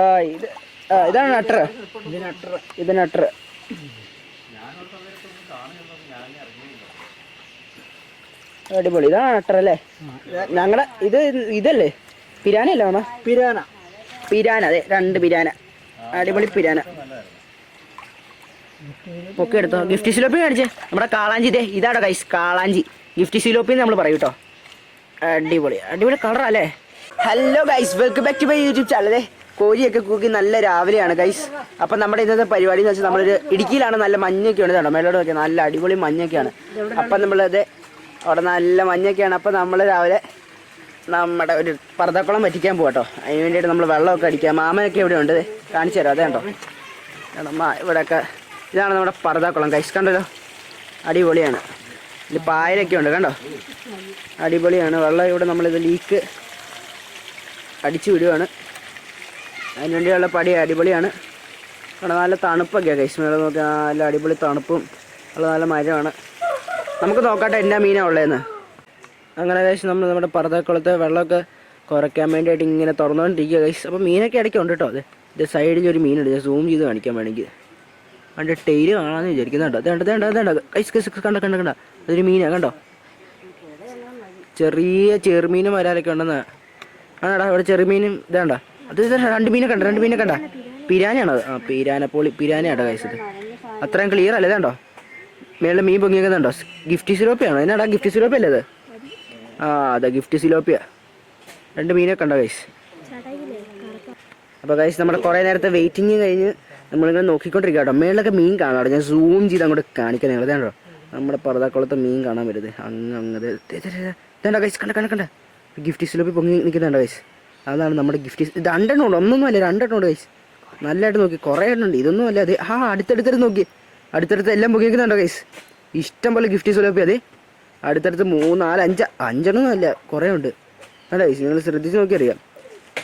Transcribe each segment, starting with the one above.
ആ ഇത് ആ ഇതാണ് നട്ടർ ഇത് നട്ടർ അടിപൊളി. ഇതാണ് നട്ടർ അല്ലേ? ഞങ്ങളുടെ ഇത് ഇതല്ലേ? പിരാന അല്ലേ മാമ? പിരാന. പിരാന അതെ. രണ്ട് പിരാന. അടിപൊളി പിരാന. ഒക്കെ എടുത്തോ. ഗിഫ്റ്റ് സിലോപ്പി കാണിച്ചേ. നമ്മുടെ കാളാഞ്ചി ഇതേ. ഇതാണോ കൈസ് കാളാഞ്ചി. ഗിഫ്റ്റ് സിലോപ്പി നമ്മൾ പറയൂട്ടോ. അടിപൊളി. അടിപൊളി കളറാ അല്ലേ? Hello guys welcome back to my YouTube ചാനലേ കോഴിയൊക്കെ കൂക്കി നല്ല രാവിലെയാണ് ഗൈസ് അപ്പം നമ്മുടെ ഇന്നത്തെ പരിപാടി എന്ന് വെച്ചാൽ നമ്മളൊരു ഇടുക്കിയിലാണ് നല്ല മഞ്ഞൊക്കെ ഉണ്ട് കേട്ടോ. മേലോടൊക്കെ നല്ല അടിപൊളി മഞ്ഞൊക്കെയാണ്. അപ്പം നമ്മളത് അവിടെ നല്ല മഞ്ഞൊക്കെയാണ്. അപ്പം നമ്മൾ രാവിലെ നമ്മുടെ ഒരു പർദ്ദക്കുളം വറ്റിക്കാൻ പോകട്ടോ അതിന് വേണ്ടിയിട്ട് നമ്മൾ വെള്ളമൊക്കെ അടിക്കാം. മാമനൊക്കെ ഇവിടെ ഉണ്ട്. കാണിച്ചു തരാം. അതേ മാ ഇവിടെയൊക്കെ ഇതാണ് നമ്മുടെ പർദ്ദക്കുളം ഗൈസ് കണ്ടല്ലോ? അടിപൊളിയാണ്. ഇതിൽ പായലൊക്കെ ഉണ്ട് കണ്ടോ? അടിപൊളിയാണ്. വെള്ളം ഇവിടെ നമ്മളിത് ലീക്ക് അടിച്ചു വിടുവാണ്. അതിനുവേണ്ടിയുള്ള പടി അടിപൊളിയാണ്. അവിടെ നല്ല തണുപ്പൊക്കെയാണ് കശ്മീർ നോക്കി നല്ല അടിപൊളി തണുപ്പും ഉള്ള നല്ല മരമാണ്. നമുക്ക് നോക്കട്ടെ എന്നാ മീനാണ് ഉള്ളതെന്ന് അങ്ങനെ കഴിച്ച് നമ്മൾ നമ്മുടെ പർദ്ദക്കുളത്തെ വെള്ളമൊക്കെ കുറയ്ക്കാൻ വേണ്ടിയിട്ട് ഇങ്ങനെ തുറന്നുകൊണ്ടിരിക്കുക കഴിച്ച് അപ്പോൾ മീനൊക്കെ ഇടയ്ക്ക് ഉണ്ട് കേട്ടോ അതെ ഇത് സൈഡിൽ ഒരു മീനുണ്ട്. ഞാൻ സൂം ചെയ്ത് കാണിക്കാൻ വേണമെങ്കിൽ. അതിന്റെ ടെയിൽ കാണാമെന്ന് വിചാരിക്കുന്നുണ്ടോ അതേണ്ട അതേണ്ട അതേണ്ട കൈസ് കൈസ് കണ്ട? കണ്ട കണ്ട അതൊരു മീനാണ് കണ്ടോ? ചെറിയ ചെറുമീനും വരാലൊക്കെ ഉണ്ടെന്ന്. ആണടാ ഇവിടെ ചെറുമീനും ഇതാണ്ട. അത് രണ്ട് മീനെ കണ്ട? രണ്ട് മീനെ കണ്ട? പിരാനാണത് ആ പിരാന പോളി പിരാനയാട്ടോ കഴിച്ചത് അത്രയും ക്ലിയർ അല്ലേ ഇതാണ്ടോ? മേളിൽ മീൻ പൊങ്ങിയേക്കുന്നുണ്ടോ ഗിഫ്റ്റ് സിലോപ്പിയാണോ? എന്നാടാ ഗിഫ്റ്റി സിലോപ്പി അല്ലേ അത് ആ അതെ ഗിഫ്റ്റ് സിലോപ്പിയ. രണ്ട് മീനെ കണ്ടോ കൈസ് അപ്പോൾ കൈസ് നമ്മുടെ കുറേ നേരത്തെ വെയിറ്റിംഗ് കഴിഞ്ഞ് നമ്മളിങ്ങനെ നോക്കിക്കൊണ്ടിരിക്കുക കേട്ടോ മേളിലൊക്കെ മീൻ കാണാം. ഞാൻ സൂം ചെയ്ത് അങ്ങോട്ട് കാണിക്കാൻ നിങ്ങൾ ഇതാണ്ടോ? നമ്മുടെ പർദ്ദക്കുളത്തെ മീൻ കാണാൻ വരുത് അങ്ങ് അങ്ങ് കൈസ് കണ്ട കണ്ട കണ്ട. ഗിഫ്റ്റ് സിലോപ്പി പൊങ്ങി നിൽക്കുന്നുണ്ട് കൈസ് അതാണ് നമ്മുടെ ഗിഫ്റ്റ് രണ്ടെണ്ണം ഉണ്ട് ഒന്നൊന്നും അല്ല രണ്ടെണ്ണം ഉണ്ട് കൈസ് നല്ലതായിട്ട് നോക്കി. കുറേ എണ്ണം ഉണ്ട്. ഇതൊന്നും അല്ല അതെ ആ അടുത്തടുത്തടുത്ത് നോക്കി. അടുത്തടുത്ത് എല്ലാം പൊങ്ങി നിൽക്കുന്നുണ്ടോ കൈസ് ഇഷ്ടം പോലെ ഗിഫ്റ്റ് സിലോപ്പി അതെ. അടുത്തടുത്ത് മൂന്ന് നാല് അഞ്ച് അഞ്ചെണ്ണം അല്ല കുറേ ഉണ്ട്. അല്ല കൈസ് നിങ്ങൾ ശ്രദ്ധിച്ച് നോക്കി അറിയാം.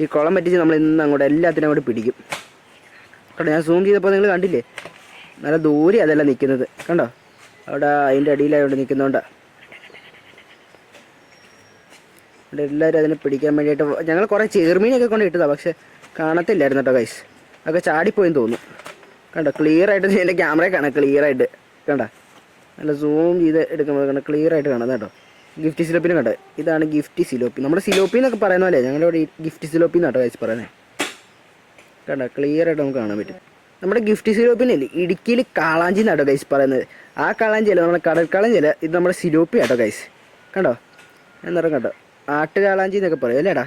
ഈ കുളം പറ്റിച്ച് നമ്മൾ ഇന്ന് അങ്ങോട്ട് എല്ലാത്തിനും അങ്ങോട്ട് പിടിക്കും. കണ്ടോ ഞാൻ സൂം ചെയ്തപ്പോൾ നിങ്ങൾ കണ്ടില്ലേ? നല്ല ദൂരെ അതല്ല നിൽക്കുന്നത്. കണ്ടോ? അവിടെ അതിന്റെ അടിയിലായോണ്ട് നിൽക്കുന്നതുകൊണ്ടാ അവിടെ എല്ലാവരും അതിനെ പിടിക്കാൻ വേണ്ടിയിട്ട് ഞങ്ങൾ കുറേ ചേർമീനൊക്കെ കൊണ്ട് ഇട്ടതാണ് പക്ഷെ കാണത്തില്ലായിരുന്നു കേട്ടോ ഗൈസ് അതൊക്കെ ചാടിപ്പോയെന്ന് തോന്നുന്നു. കണ്ടോ ക്ലിയർ ആയിട്ട് എന്റെ ക്യാമറ കാണാം ക്ലിയർ ആയിട്ട്. കണ്ടോ? നല്ല സൂം ചെയ്ത് എടുക്കുമ്പോൾ കണ്ടോ ക്ലിയർ ആയിട്ട് കാണാം കേട്ടോ ഗിഫ്റ്റ് സിലോപ്പിനെ കണ്ടോ? ഇതാണ് ഗിഫ്റ്റ് സിലോപ്പി. നമ്മുടെ സിലോപ്പി എന്നൊക്കെ പറയുന്ന പോലെ ഞങ്ങളിവിടെ ഈ ഗിഫ്റ്റ് സിലോപ്പി എന്നാട്ടോ ഗൈസ് പറയുന്നത് കണ്ടോ ക്ലിയർ ആയിട്ട് നമുക്ക് കാണാൻ പറ്റും. നമ്മുടെ ഗിഫ്റ്റ് സിലോപ്പിനല്ലേ ഇടുക്കിയിൽ കാളാഞ്ചി എന്നാട്ടോ ഗൈസ് പറയുന്നത്. ആ കാളാഞ്ചി അല്ല നമ്മുടെ കടൽക്കാളാഞ്ചി അല്ല ഇത് നമ്മുടെ സിലോപ്പി ആട്ടോ ഗൈസ് കണ്ടോ എന്താ കണ്ടോ? ആട്ടുകാളാഞ്ചി എന്നൊക്കെ പറയും അല്ലേടാ?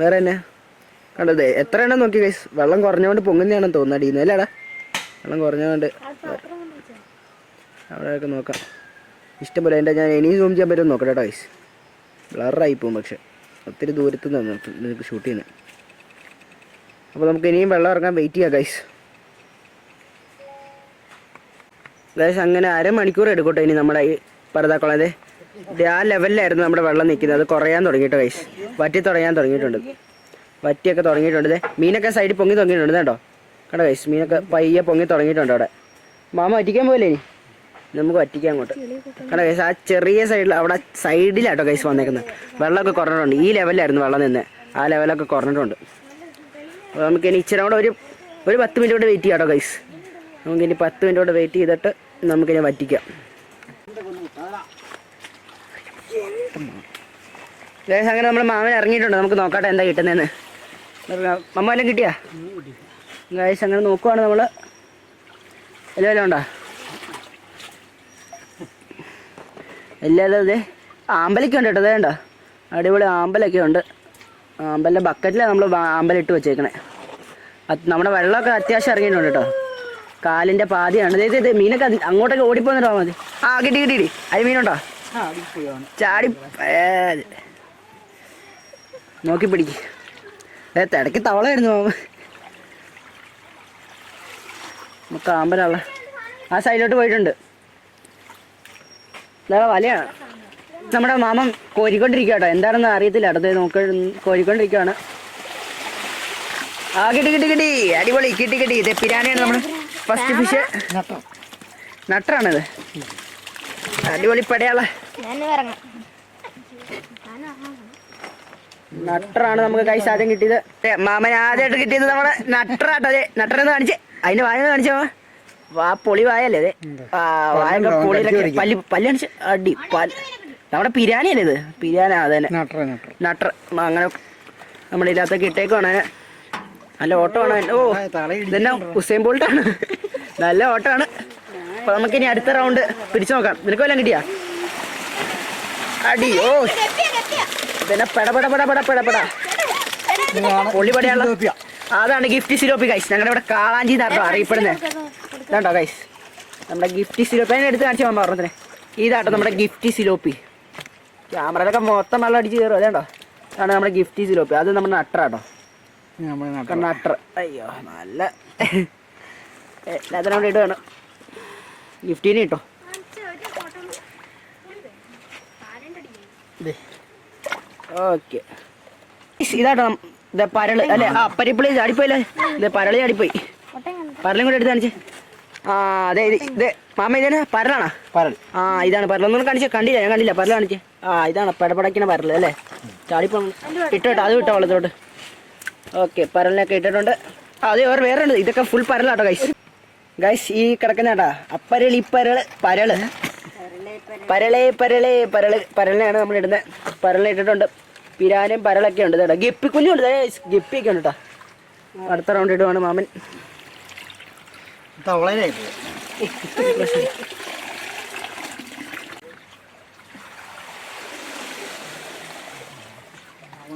വേറെ തന്നെ കണ്ടോ ദേ എത്ര എണ്ണം നോക്കി ഗൈസ് വെള്ളം കുറഞ്ഞുകൊണ്ട് പൊങ്ങുന്നതാണെന്ന് തോന്നുന്നു അടിയുന്നത് അല്ലേടാ? വെള്ളം കുറഞ്ഞുകൊണ്ട് അവിടെയൊക്കെ നോക്കാം. ഇഷ്ടംപോലെ എന്റെ ഞാൻ ഇനിയും സൂം ചെയ്യാൻ പറ്റുമെന്ന് നോക്കട്ടെ കേട്ടോ ഗൈസ് ബ്ലറായി പോകും പക്ഷെ ഒത്തിരി ദൂരത്ത് നിന്ന് നിങ്ങൾക്ക് ഷൂട്ട് ചെയ്യുന്നത്. അപ്പോൾ നമുക്ക് ഇനിയും വെള്ളം ഇറങ്ങാൻ വെയിറ്റ് ചെയ്യാം ഗൈസ് ഗൈസ് അങ്ങനെ അരമണിക്കൂർ എടുക്കട്ടെ ഇനി നമ്മുടെ ഈ പരതാക്കുളതെ ഇത് ആ ലെവലിലായിരുന്നു നമ്മുടെ വെള്ളം നിൽക്കുന്നത്. അത് കുറയാൻ തുടങ്ങിയിട്ട് കൈസ് വറ്റി തുടങ്ങാൻ തുടങ്ങിയിട്ടുണ്ട്. വറ്റിയൊക്കെ തുടങ്ങിയിട്ടുണ്ട്. മീനൊക്കെ സൈഡിൽ പൊങ്ങി തുടങ്ങിയിട്ടുണ്ട് കേട്ടോ കേട്ടോ കൈസ് മീനൊക്കെ പയ്യെ പൊങ്ങി തുടങ്ങിയിട്ടുണ്ട് അവിടെ. മാമ വറ്റിക്കാൻ പോലെ ഇനി? നമുക്ക് വറ്റിക്കാൻ അങ്ങോട്ട്. കേട്ടോ കൈസ് ആ ചെറിയ സൈഡിൽ അവിടെ സൈഡിലാട്ടോ കൈസ് വന്നേക്കുന്നത്. വെള്ളമൊക്കെ കുറഞ്ഞിട്ടുണ്ട്. ഈ ലെവലിലായിരുന്നു വെള്ളം നിന്ന്. ആ ലെവലൊക്കെ കുറഞ്ഞിട്ടുണ്ട്. അപ്പോൾ നമുക്ക് ഇനി ഇച്ചിരി കൂടെ ഒരു ഒരു പത്ത് മിനിറ്റ് കൂടെ വെയിറ്റ് ചെയ്യാം കേട്ടോ കൈസ് നമുക്കിനി പത്ത് മിനിറ്റ് കൂടെ വെയിറ്റ് ചെയ്തിട്ട് നമുക്കിനി വറ്റിക്കാം. ഗൈസ് അങ്ങനെ നമ്മൾ മാമൻ ഇറങ്ങിയിട്ടുണ്ട്. നമുക്ക് നോക്കട്ടെ എന്താ കിട്ടുന്നതെന്ന് മമ്മ എല്ലാം കിട്ടിയാ? ലേശം അങ്ങനെ നോക്കുവാണ് നമ്മൾ എല്ലാം ഉണ്ടോ? എല്ലാതെ അതെ ആമ്പലൊക്കെ ഉണ്ട് കേട്ടോ. അതേ ഉണ്ടോ അടിപൊളി ആമ്പലൊക്കെ ഉണ്ട്. ആമ്പലിന്റെ ബക്കറ്റിലാണ് നമ്മൾ ആമ്പലിട്ട് വെച്ചേക്കണേ. നമ്മുടെ വെള്ളമൊക്കെ അത്യാവശ്യം ഇറങ്ങിയിട്ടുണ്ട് കേട്ടോ. കാലിന്റെ പാതിയാണ്. ഇത് ദേ, മീനൊക്കെ അങ്ങോട്ടൊക്കെ ഓടിപ്പോന്നിട്ടോ മതി. ആ കിട്ടി കിട്ടി കിട്ടി. അരി മീനുണ്ടോ? ചാടി നോക്കി പിടിക്ക്. ഏ തിടക്ക് തവളായിരുന്നു മാമ നമുക്ക് ആമ്പലുള്ള ആ സൈഡിലോട്ട് പോയിട്ടുണ്ട്. ഇതാ വലയാണ് നമ്മുടെ മാമൻ കോരിക്കൊണ്ടിരിക്കുക കേട്ടോ എന്താണെന്ന് അറിയത്തില്ല. അടുത്ത് നോക്ക കോരിക്കൊണ്ടിരിക്കുകയാണ്. ആ കിട്ടി കിട്ടി കിട്ടി. അടിപൊളി കിട്ടി കിട്ടി. ഇത് പിരാനയാണ് നമ്മൾ ഫസ്റ്റ് ഫിഷ് നട്ടറാണിത്. അടിപൊളി പടയാള ഞാൻ ഇറങ്ങാം നട്ടറാണ് നമുക്ക് കൈ സാധ്യം കിട്ടിയത്. മാമൻ ആദ്യമായിട്ട് കിട്ടിയത് നമ്മളെ നട്ടറാട്ടോ. അതെ നട്ടറെന്ന് കാണിച്ച്. അതിന്റെ വായ കാണിച്ചോ. വാ പൊളി വായല്ലേ അതെ ആ വായൊക്കെ പൊളിയിലൊക്കെ പല്ലി പല്ല് കാണിച്ച്. അടി പല്ല് നമ്മുടെ പിരാനിയല്ലേ ഇത്? പിരാന അതെ നട്ടറ നട്ടറ. നട്ടർ അങ്ങനെ നമ്മുടെ ഇതിനകത്തൊക്കെ ഇട്ടേക്കുവാണ്. നല്ല ഓട്ടമാണ് ഓ ഇതെന്നാ ഹുസൈൻ ബോൾട്ടാണ് നല്ല ഓട്ടമാണ്. അപ്പൊ നമുക്കിനി അടുത്ത റൗണ്ട് പിടിച്ചു നോക്കാം. നിനക്ക് വല്ലതും കിട്ടിയാ? അടി ഓ. ഇതെന്നെ പെട പെട പെട പെട അതാണ് ഗിഫ്റ്റ് സിലോപ്പി കൈസ് ഞങ്ങളുടെ ഇവിടെ കാളാഞ്ചി എന്നാട്ടോ അറിയപ്പെടുന്നത്. ഇതാണ്ടോ കൈസ് നമ്മുടെ ഗിഫ്റ്റ് സിലോപ്പി. അതിനെ എടുത്ത് കാണിച്ചു പോകാൻ പറഞ്ഞതിന്. ഇതാട്ടോ നമ്മുടെ ഗിഫ്റ്റ് സിലോപ്പി. ക്യാമറയിലൊക്കെ മൊത്തം വെള്ളം അടിച്ച് കയറും. അതേണ്ടോ അതാണ് നമ്മുടെ ഗിഫ്റ്റ് സിലോപ്പി. അത് നമ്മുടെ നട്ടറാട്ടോ നട്ടർ അയ്യോ നല്ല. എല്ലാത്തിനും വേണ്ടി ഇടുകയാണ് ഗിഫ്റ്റിന് കിട്ടോ. ഓക്കെ. ഇതാട്ടോ ഇത് പരൾ അല്ലെ? ആ പരിപ്പിളി ചാടിപ്പോയില്ലേ? ഇത് പരളി ചാടിപ്പോയി. പരലും കൂടെ എടുത്ത് കാണിച്ചേ. ആ അതെ ഇത് ഇത് മാമ ഇതാണ് പരലാണോ പരൽ ആ ഇതാണ് പരൽ ഒന്നും കാണിച്ചേ കണ്ടില്ല ഞാൻ കണ്ടില്ല. പരൽ കാണിച്ചേ. ആ ഇതാണ് പടപടക്കണ പരൽ അല്ലേ? ചാടിപ്പോ ഇട്ടോട്ടോ അത് വിട്ടോ വെള്ളത്തോട്ട് ഓക്കെ പരലിനൊക്കെ ഇട്ടിട്ടുണ്ട്. അതെ വേറെ വേറെ ഉണ്ട്. ഇതൊക്കെ ഫുൾ പരലാട്ടോ ഗൈസ് ഗൈസ് ഈ കിടക്കുന്ന കേട്ടാ അപ്പരളി പരൾ പരൾ. പരളേ പരളേ പരൾ പരലിനെയാണ് നമ്മൾ ഇടുന്നത്. പരലിനെ ഇട്ടിട്ടുണ്ട്. പിരാനും പരളൊക്കെ ഉണ്ട്. കേട്ടോ ഗപ്പി ഉണ്ട്. ഗപ്പിയൊക്കെ ഉണ്ട് കേട്ടോ അടുത്ത റൗണ്ട് ഇടുവാണ് മാമൻ.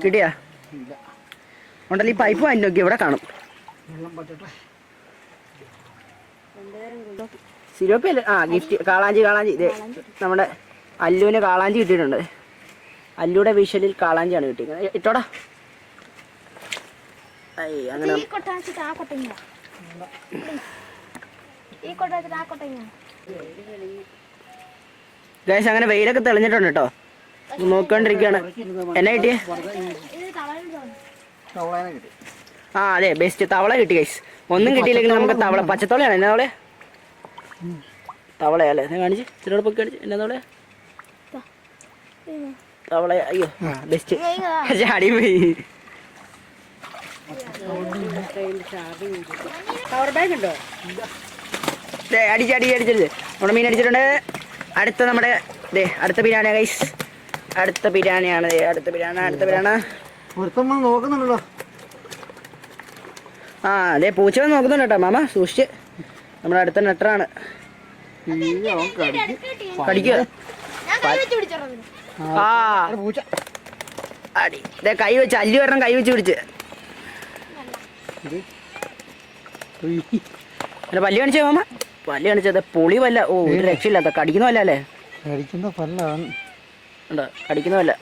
കിട്ടിയാ ഉണ്ടല്ലോ ഈ പൈപ്പ് വാങ്ങി നോക്കി ഇവിടെ കാണും. സിരോപ്പി അല്ലേ ആ ഗിഫ്റ്റ് കാളാഞ്ചി കാളാഞ്ചി. ഇതേ നമ്മുടെ അല്ലുവിന് കാളാഞ്ചി കിട്ടിയിട്ടുണ്ട്. അല്ലുയുടെ വിഷലിൽ കാളാഞ്ചിയാണ് കിട്ടിയത് ഇട്ടോടാ. ഐ അങ്ങനെ ഗൈസ് അങ്ങനെ വെയിലൊക്കെ തെളിഞ്ഞിട്ടുണ്ട് കേട്ടോ നോക്കിക്കൊണ്ടിരിക്കുകയാണ്. എന്നാ കിട്ടിയേ? ആ അതെ ബെസ്റ്റ് തവള കിട്ടി ഗൈസ് ഒന്നും കിട്ടിയില്ലെങ്കിൽ നമുക്ക് തവള പച്ചത്തവളയാണ് എന്നാ തവളെ? തവളയല്ലേ ഞാൻ കാണിച്ച്. ചിലവിടെ പൊക്കി കാണിച്ച്. എന്നാ തവള? തവള അയ്യോ ബെസ്റ്റ്. ചാടി പോയി. പവർ ബാഗ് ഉണ്ടോ? അടിച്ച് അടി അടിച്ചത് നമ്മുടെ മീൻ അടിച്ചിട്ടുണ്ട്. അടുത്ത നമ്മുടെ ദേ അടുത്ത ബിരിയാണി ഗൈസ് അടുത്ത ബിരിയാണിയാണ് ദേ അടുത്ത ബിരിയാണി അടുത്ത വന്ന് നോക്കുന്നുണ്ടല്ലോ. ആ അതെ പൂച്ച വന്ന് നോക്കുന്നുണ്ട് കേട്ടോ മാമ സൂക്ഷിച്ച്. നമ്മുടെ അടുത്ത നെട്ടറാണ്. കടിക്കുക ആ. പൂച്ച. അടി. ദേ കൈ വെച്ച് അല്ലി വരണം കൈ വെച്ച് പിടിച്ച്. ഇത്. അല്ല പല്ലി കാണിച്ചേ മാമ? പല്ലി കാണിച്ചത് പൊളി വല്ല ഓ ഒരു രക്ഷയില്ലാത്ത കടിക്കുന്ന വല്ല അല്ലേ? കടിക്കുന്ന പല്ലാണ് കടിക്കുന്ന വല്ല.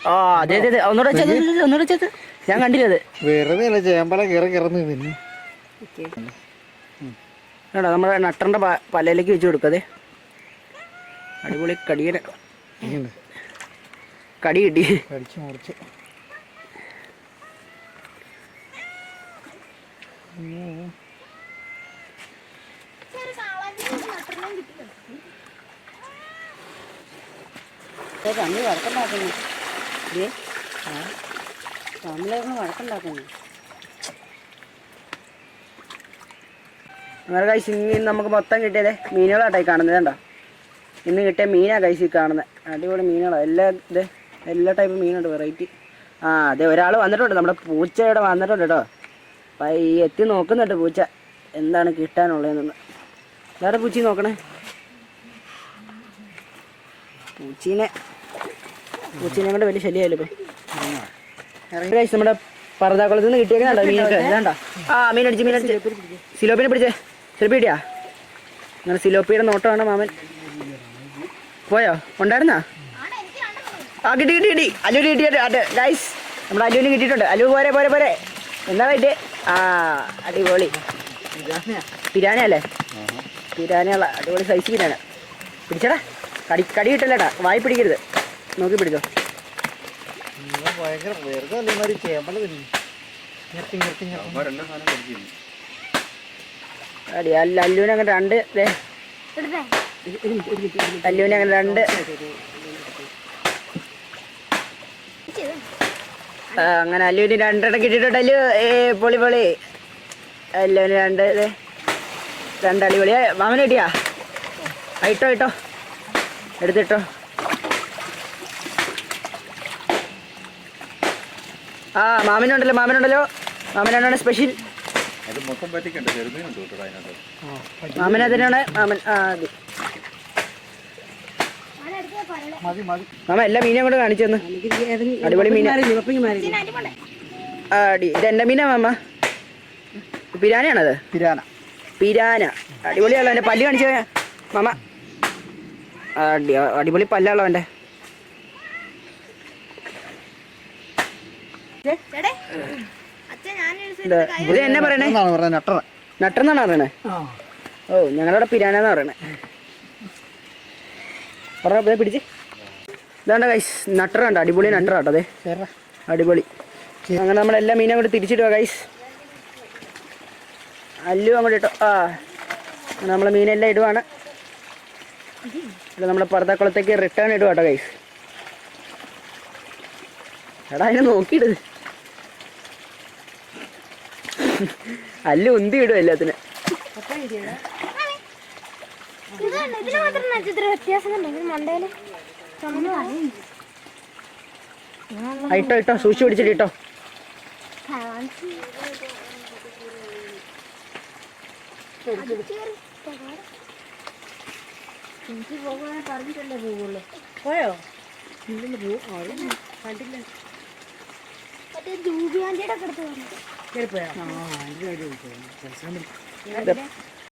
ആ അതെ അതെ അതെ ഒന്നുകൂടെ വെച്ചത് ഒന്നുകൂടെ വെച്ചത് ഞാൻ കണ്ടില്ല അത്? വെറുതെ അല്ല ചേമ്പല കയറി കിറന്ന് കേട്ടോ നമ്മുടെ നട്ടറിന്റെ പലയിലേക്ക് പല്ലയിലേക്ക് വെച്ച് കൊടുക്കതേ അടിപൊളി ഇങ്ങനെ കടി കിട്ടി. കടിച്ച് മുറിച്ച്. തമ്മിൽ വഴക്കുണ്ടാക്കുന്നു തമ്മിലായിരുന്നു വഴക്കുണ്ടാക്കുന്നു അങ്ങനെ കഴിച്ച് നമുക്ക് മൊത്തം കിട്ടിയതേ മീനുകളാട്ടായി കാണുന്നത് കണ്ടോ? ഇന്ന് കിട്ടിയ മീനാണ് കഴിച്ച് കാണുന്നത് അടിപൊളി മീനുകളാണ് എല്ലാ ഇത് എല്ലാ ടൈപ്പ് മീനുണ്ട് വെറൈറ്റി ആ അതെ ഒരാൾ വന്നിട്ടുണ്ട്. നമ്മുടെ പൂച്ച ഇവിടെ വന്നിട്ടുണ്ട് കേട്ടോ അപ്പം ഈ എത്തി നോക്കുന്നുണ്ട് പൂച്ച. എന്താണ് കിട്ടാനുള്ളതെന്ന്. വേറെ പൂച്ചി നോക്കണേ? പൂച്ചീനെ. പൂച്ചീനെ കൊണ്ട് വലിയ ശല്യമായാലും ഇപ്പം? നമ്മുടെ പറതാക്കുളത്ത് നിന്ന് കിട്ടിയേക്കുന്നുണ്ടോ മീനൊക്കെ? ഇതാണ്ടോ ആ മീനടിച്ച് മീനടിച്ച്. സിലോപ്പിനെ പിടിച്ചേ. സിലോപ്പി കിട്ടിയാ അങ്ങനെ സിലോപ്പിയുടെ നോട്ടമാണ് മാമൻ. പോയോ? ഉണ്ടായിരുന്നാ? ആ കിട്ടി കിട്ടി കിട്ടി. അല്ലൂര് കിട്ടിയിട്ട് ഗൈസ് നമ്മുടെ അലുവിന് കിട്ടിയിട്ടുണ്ട്. അലു പോരെ പോരെ പോരെ. എന്താ കിട്ടിയേ ആ അടിപൊളി. പിരാന അല്ലേ? പിരാനയുള്ള അടിപൊളി സൈസ് പിരാന പിടിച്ചടാ. കടി കടി കിട്ടല്ലേടാ വായി പിടിക്കരുത്. നോക്കി പിടിച്ചോ അടി അല്ല അല്ലുവിനെ അങ്ങനെ രണ്ട് ദേ. എടുത്തേ അങ്ങനെ രണ്ട്. അങ്ങനെ അല്ലുവിന് രണ്ടെണ്ണം അല്ലു ഏ പൊളി പൊളി. അല്ലുവിന് രണ്ട് രണ്ട് അടിപൊളി. മാമൻ മാമന് കിട്ടിയാ? ഇട്ടോ ഇട്ടോ. എടുത്തിട്ടോ. ആ മാമനുണ്ടല്ലോ മാമനുണ്ടല്ലോ. മാമനാണ് സ്പെഷ്യൽ. മാമൻ അതിനാണ് മാമൻ ആ അത് അതെടുത്ത് പറയല മതി മതി മാമ എല്ലാ മീനും കൂടെ കാണിച്ചു തന്ന്. അടിപൊളി മീന. ആ അടി ഇതെന്റെ മീനാ മാമ? പിരാനയാണത്? പിരാന. പിരാന. അടിപൊളിയാണല്ലോ എന്റെ പല്ല് കാണിച്ചു മാമ. അടി അടിപൊളി പല്ലാണല്ലോ എന്റെ ഞാനൊരു ഇത് എന്നാ പറയണേ? നട്ടറന്നാണ് നട്ടെന്നാണ് പറയണേ? ഓ ഞങ്ങളവിടെ പിരാനെന്നാ പറയണേ. പറഞ്ഞ പിടിച്ച്. ഇതാണ്ട കൈസ് നട്ടറ കണ്ടോ? അടിപൊളി നട്ടറ കേട്ടോ അതെ അടിപൊളി. അങ്ങനെ നമ്മളെല്ലാ മീനും അങ്ങോട്ട് തിരിച്ചിടുക കൈസ് അല്ലു അങ്ങോട്ട് ഇട്ടോ. ആ നമ്മളെ മീനെല്ലാം ഇടുവാണ്. നമ്മളെ പറത്താക്കുളത്തേക്ക് റിട്ടേൺ ഇടുക കേട്ടോ കൈസ് എടാ അതിനെ നോക്കിയിടത് അല്ലു ഉന്തി ഇടും എല്ലാത്തിനും. ഇതിന് മാത്രം നക്ഷത്ര വ്യത്യാസം ഉണ്ടെങ്കിൽ മണ്ടയിൽ ചുമന്ന് പറയും ആ, ഇട്ടോ ഇട്ടോ സൂക്ഷിച്ച് പിടിച്ചിട്ട് ഇട്ടോ. എനിക്ക് പോകാൻ പറഞ്ഞിട്ടല്ലേ പോകുള്ളൂ പോയോ? മറ്റേ ജൂബിയാന്റെ ഒക്കെ അടുത്ത് പറഞ്ഞു